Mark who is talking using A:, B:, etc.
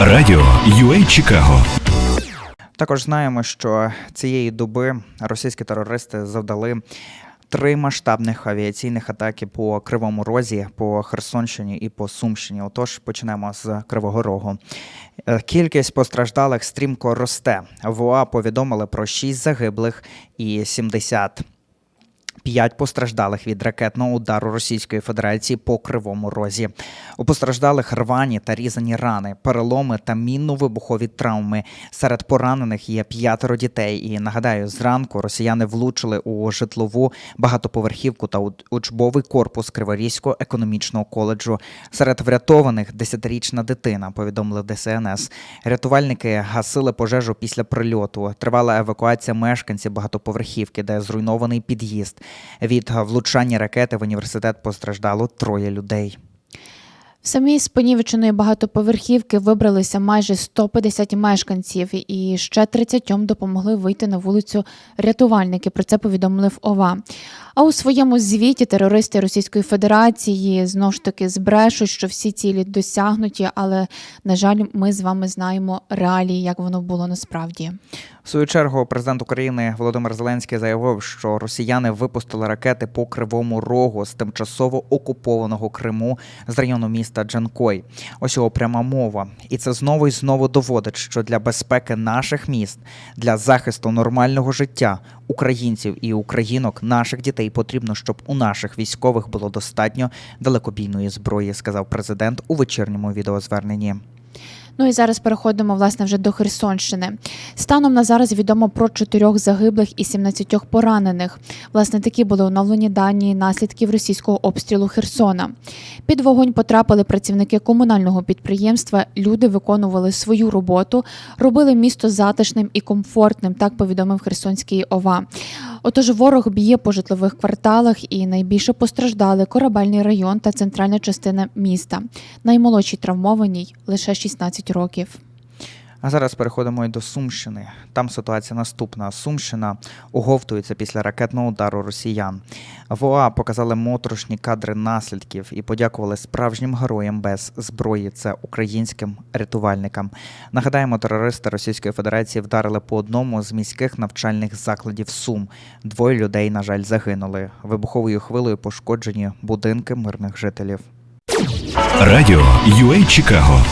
A: Радіо UA Чикаго
B: Також знаємо, що цієї доби російські терористи завдали три масштабних авіаційних атаки по Кривому Розі, по Херсонщині і по Сумщині. Отож, почнемо з Кривого Рогу. Е, Кількість постраждалих стрімко росте. ВОА повідомили про 6 загиблих і 70 П'ять постраждалих від ракетного удару Російської Федерації по Кривому Розі. У постраждалих рвані та різані рани, переломи та мінно-вибухові травми. Серед поранених є п'ятеро дітей. І нагадаю, зранку росіяни влучили у житлову багатоповерхівку та учбовий корпус Криворізького економічного коледжу. Серед врятованих десятирічна дитина, повідомили ДСНС. Рятувальники гасили пожежу після прильоту. Тривала евакуація мешканців багатоповерхівки, де зруйнований під'їзд. Від влучання ракети в університет постраждало троє людей.
C: В самій з понівеченої багатоповерхівки вибралися майже 150 мешканців, і ще 30 допомогли вийти на вулицю рятувальники. Про це повідомили в ОВА. А у своєму звіті терористи Російської Федерації знов ж таки збрешуть, що всі цілі досягнуті, але на жаль, ми з вами знаємо реалії, як воно було насправді.
B: В свою чергу президент України Володимир Зеленський заявив, що росіяни випустили ракети по кривому рогу з тимчасово окупованого Криму з району міста Джанкой. Ось його пряма мова. І це знову і знову доводить, що для безпеки наших міст, для захисту нормального життя українців і українок, наших дітей потрібно, щоб у наших військових було достатньо далекобійної зброї, сказав президент у вечірньому відеозверненні.
C: Ну і зараз переходимо власне вже до Херсонщини. Станом на зараз відомо про чотирьох загиблих і 17 поранених. Власне, такі були оновлені дані наслідків російського обстрілу Херсона. Під вогонь потрапили працівники комунального підприємства. Люди виконували свою роботу, робили місто затишним і комфортним. Так повідомив Херсонський ОВА. Отож, ворог б'є по житлових кварталах і найбільше постраждали корабельний район та центральна частина міста. Наймолодшій травмованій лише 16 років.
B: А зараз переходимо і до Сумщини. Там ситуація наступна. Сумщина оговтується після ракетного удару росіян. ВОА показали моторошні кадри наслідків і подякували справжнім героям без зброї. Це українським рятувальникам. Нагадаємо, терористи Російської Федерації вдарили по одному з міських навчальних закладів Сум. Двоє людей, на жаль, загинули. Вибуховою хвилею пошкоджені будинки мирних жителів.
A: Радіо UA Чикаго